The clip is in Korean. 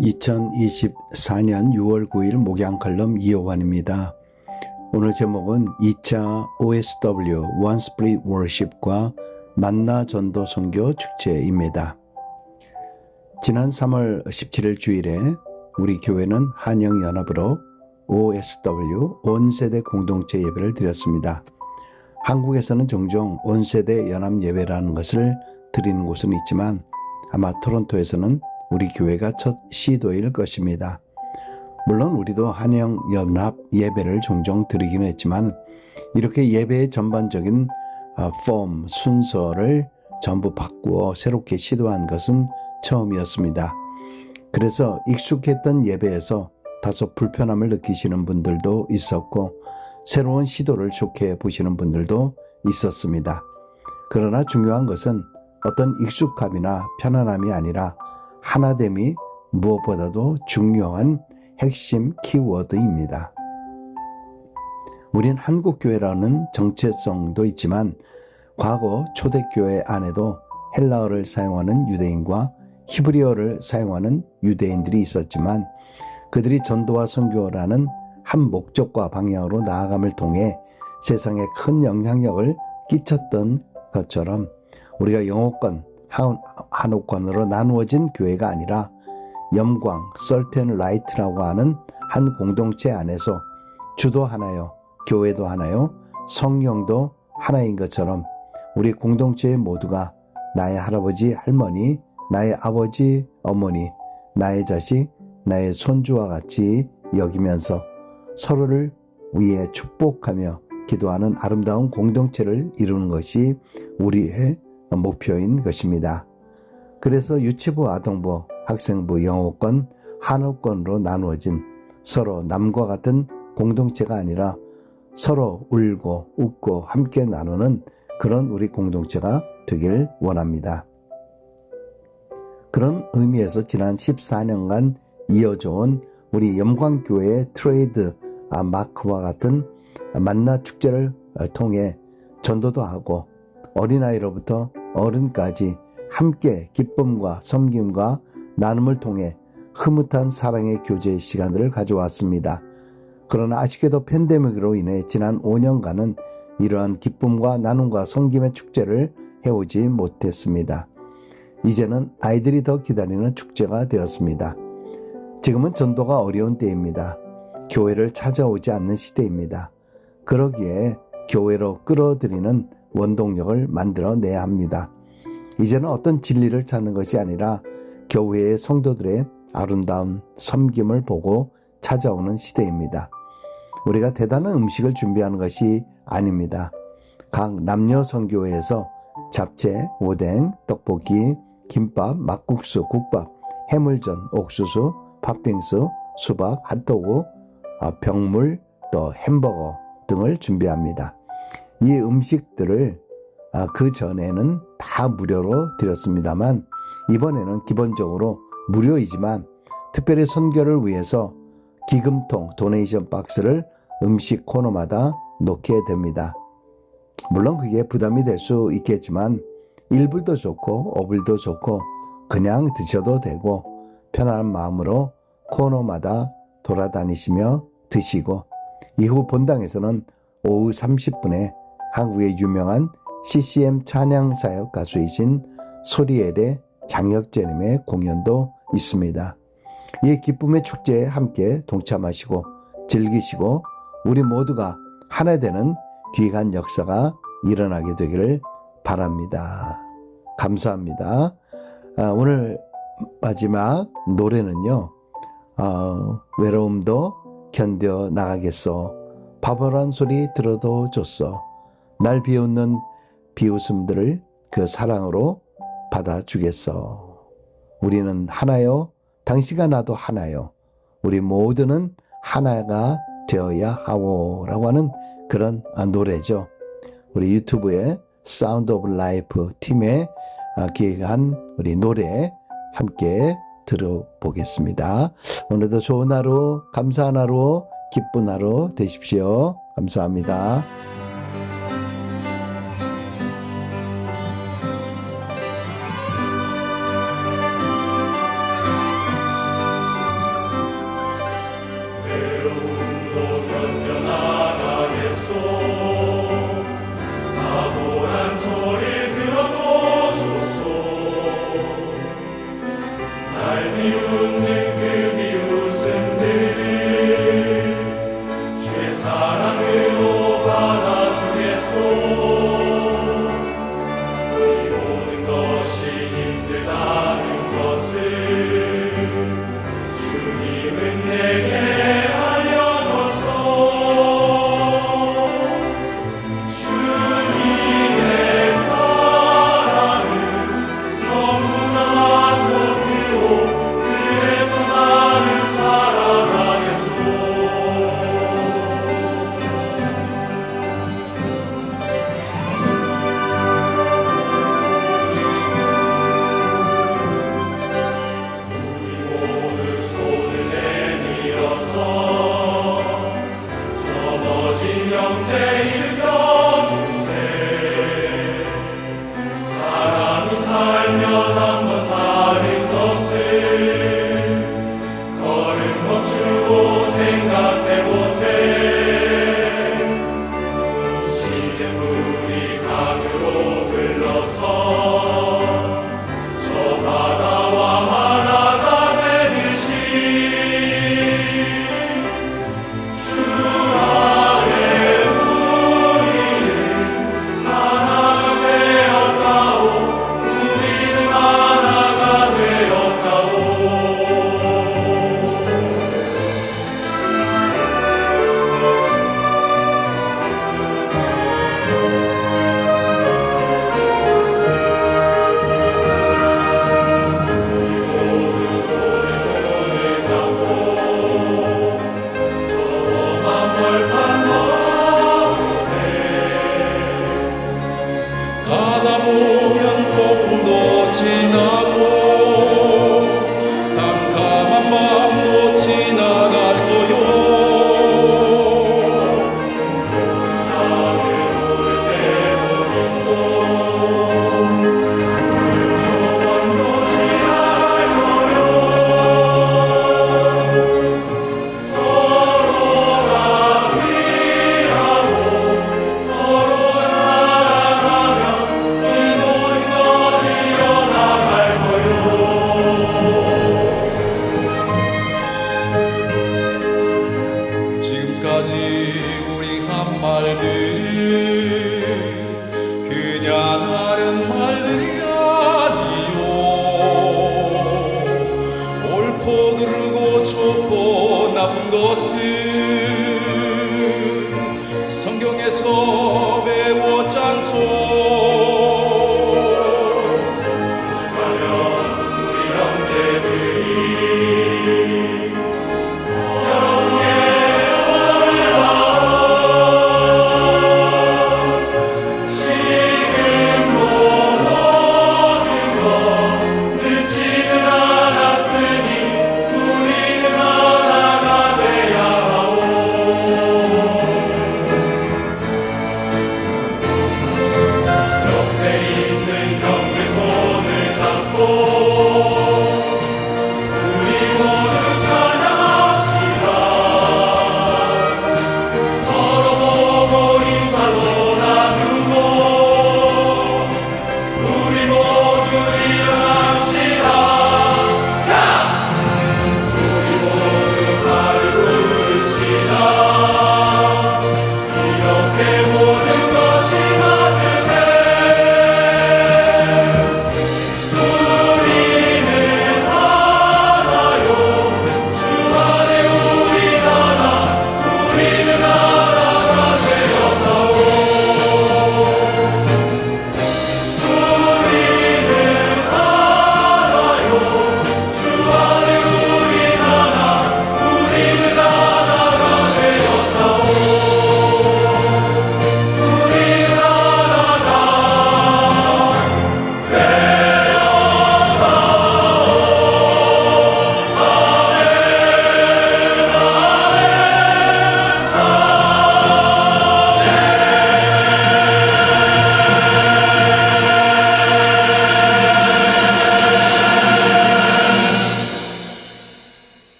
2024년 6월 9일 목양 칼럼 이호환입니다. 오늘 제목은 2차 OSW One Spirit Worship과 만나 전도 선교 축제입니다. 지난 3월 17일 주일에 우리 교회는 한영연합으로 OSW 온세대 공동체 예배를 드렸습니다. 한국에서는 종종 온세대 연합 예배라는 것을 드리는 곳은 있지만 아마 토론토에서는 우리 교회가 첫 시도일 것입니다. 물론 우리도 한영 연합 예배를 종종 드리기는 했지만 이렇게 예배의 전반적인 아, 폼, 순서를 전부 바꾸어 새롭게 시도한 것은 처음이었습니다. 그래서 익숙했던 예배에서 다소 불편함을 느끼시는 분들도 있었고 새로운 시도를 좋게 보시는 분들도 있었습니다. 그러나 중요한 것은 어떤 익숙함이나 편안함이 아니라 하나됨이 무엇보다도 중요한 핵심 키워드입니다. 우린 한국교회라는 정체성도 있지만 과거 초대교회 안에도 헬라어를 사용하는 유대인과 히브리어를 사용하는 유대인들이 있었지만 그들이 전도와 선교라는 한 목적과 방향으로 나아감을 통해 세상에 큰 영향력을 끼쳤던 것처럼 우리가 영어권, 한옥권으로 나누어진 교회가 아니라 영광, 썰텐 라이트라고 하는 한 공동체 안에서 주도 하나요, 교회도 하나요, 성령도 하나인 것처럼 우리 공동체 모두가 나의 할아버지, 할머니, 나의 아버지, 어머니, 나의 자식, 나의 손주와 같이 여기면서 서로를 위해 축복하며 기도하는 아름다운 공동체를 이루는 것이 우리의 목표인 것입니다. 그래서 유치부, 아동부, 학생부, 영어권, 한어권으로 나누어진 서로 남과 같은 공동체가 아니라 서로 울고 웃고 함께 나누는 그런 우리 공동체가 되길 원합니다. 그런 의미에서 지난 14년간 이어져 온 우리 영광교회의 트레이드 마크와 같은 만나 축제를 통해 전도도 하고 어린아이로부터 어른까지 함께 기쁨과 섬김과 나눔을 통해 흐뭇한 사랑의 교제 시간들을 가져왔습니다. 그러나 아쉽게도 팬데믹으로 인해 지난 5년간은 이러한 기쁨과 나눔과 섬김의 축제를 해오지 못했습니다. 이제는 아이들이 더 기다리는 축제가 되었습니다. 지금은 전도가 어려운 때입니다. 교회를 찾아오지 않는 시대입니다. 그러기에 교회로 끌어들이는 원동력을 만들어내야 합니다. 이제는 어떤 진리를 찾는 것이 아니라 교회의 성도들의 아름다운 섬김을 보고 찾아오는 시대입니다. 우리가 대단한 음식을 준비하는 것이 아닙니다. 각 남녀 선교회에서 잡채, 오뎅, 떡볶이, 김밥, 막국수, 국밥, 해물전, 옥수수, 팥빙수, 수박, 핫도그, 아, 병물, 또 햄버거 등을 준비합니다. 이 음식들을 아, 그 전에는 다 무료로 드렸습니다만 이번에는 기본적으로 무료이지만 특별히 선교를 위해서 기금통 도네이션 박스를 음식 코너마다 놓게 됩니다. 물론 그게 부담이 될 수 있겠지만 1불도 좋고 5불도 좋고 그냥 드셔도 되고 편안한 마음으로 코너마다 돌아다니시며 드시고 이후 본당에서는 오후 30분에 한국의 유명한 CCM 찬양 사역 가수이신 소리엘의 장혁재님의 공연도 있습니다. 이 기쁨의 축제에 함께 동참하시고 즐기시고 우리 모두가 하나 되는 귀한 역사가 일어나게 되기를 바랍니다. 감사합니다. 아, 오늘 마지막 노래는요, 어, 외로움도 견뎌 나가겠어. 바보란 소리 들어도 줬어. 날 비웃는 비웃음들을 그 사랑으로 받아주겠어. 우리는 하나요. 당신과 나도 하나요. 우리 모두는 하나가 되어야 하오. 라고 하는 그런 노래죠. 우리 유튜브에 사운드 오브 라이프 팀에 기획한 우리 노래 함께 들어보겠습니다. 오늘도 좋은 하루, 감사한 하루, 기쁜 하루 되십시오. 감사합니다. Hallelujah.